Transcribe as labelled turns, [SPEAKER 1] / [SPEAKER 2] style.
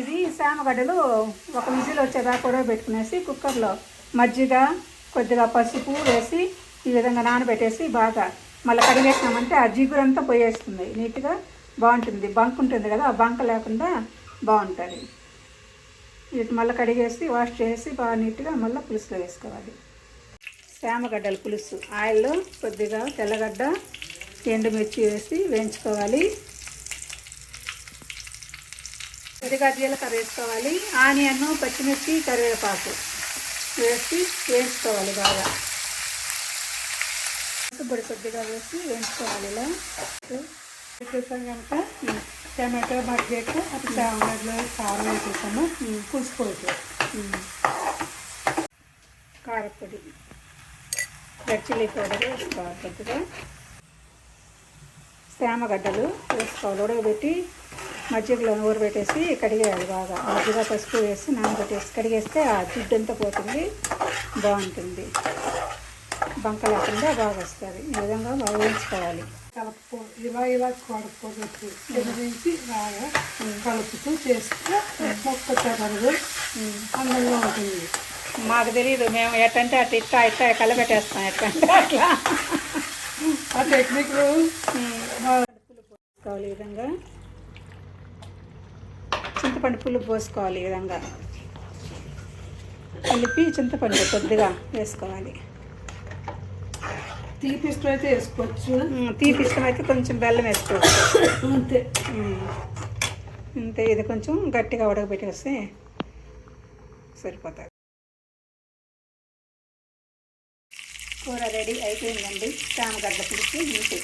[SPEAKER 1] ఇది సామగడ్డలు ఒక విజిల్ వచ్చేదాకా కూడా పెట్టుకునేసి కుక్కర్లో మజ్జిగ కొద్దిగా పసుపు వేసి ఈ విధంగా నానబెట్టేసి బాగా మళ్ళీ కడిగేసినామంటే ఆ జిగురంతా పోయేస్తుంది. నీట్గా బాగుంటుంది. బంక్ ఉంటుంది కదా ఆ బంక లేకుండా బాగుంటుంది. వీటి మళ్ళీ కడిగేసి వాష్ చేసి బాగా నీట్గా మళ్ళీ పులుసులో వేసుకోవాలి. శామగడ్డల పులుసు. ఆయిల్లో కొద్దిగా తెల్లగడ్డ ఎండుమిర్చి వేసి వేయించుకోవాలి. కొద్దిగా జీలకర్ర వేసుకోవాలి ఆనియన్ పచ్చిమిర్చి కరివేపాకు వేసి వేయించుకోవాలి బాగా. పొడి కొద్దిగా వేసి వేయించుకోవాలి ఇలా.
[SPEAKER 2] వేసేసాం కనుక టమాటో మగ్గాక అప్పుడు చామగడ్డలో కారం వేసేసాము. పులుసుకోవచ్చు
[SPEAKER 1] కారపొడి. రెడ్ చిల్లీ పౌడర్ వేసుకోవాలి కొద్దిగా. శామగడ్డలు వేసుకోవాలి. ఉడకబెట్టి మజ్జిగలో ఊరబెట్టేసి కడిగేయాలి బాగా. మజ్జిగ పసుపు వేసి నానబెట్టేసి కడిగేస్తే ఆ జిడ్డు అంతా పోతుంది. బాగుంటుంది. బంక లేకుండా బాగా వస్తుంది. ఈ విధంగా బాగా వేయించుకోవాలి.
[SPEAKER 2] కలుపుకో ఇలా ఇలా కలుపుకోవచ్చు తిరిగి బాగా కలుపుతూ చేస్తే మొక్క చెదరదు అందంగా ఉంటుంది.
[SPEAKER 1] మాకు తెలియదు మేము ఎట్టంటే అట్ట ఇట్ట ఇట్ట కలబెట్టేస్తాం ఎట్టంటే అట్లా.
[SPEAKER 2] ఆ టెక్నిక్లు
[SPEAKER 1] ఈ విధంగా. చింతపండు పులుపు పోసుకోవాలి ఈ విధంగా. కలిపి చింతపండు కొద్దిగా వేసుకోవాలి.
[SPEAKER 2] తీపి ఇష్టం అయితే వేసుకోవచ్చు.
[SPEAKER 1] తీపి ఇష్టమైతే కొంచెం బెల్లం వేసుకోవచ్చు.
[SPEAKER 2] అంతే.
[SPEAKER 1] అంతే ఇది కొంచెం గట్టిగా ఉడకబెట్టేస్తే సరిపోతుంది. కూర రెడీ అయిపోయిందండి. చామగడ్డ పులుసు ఇంతే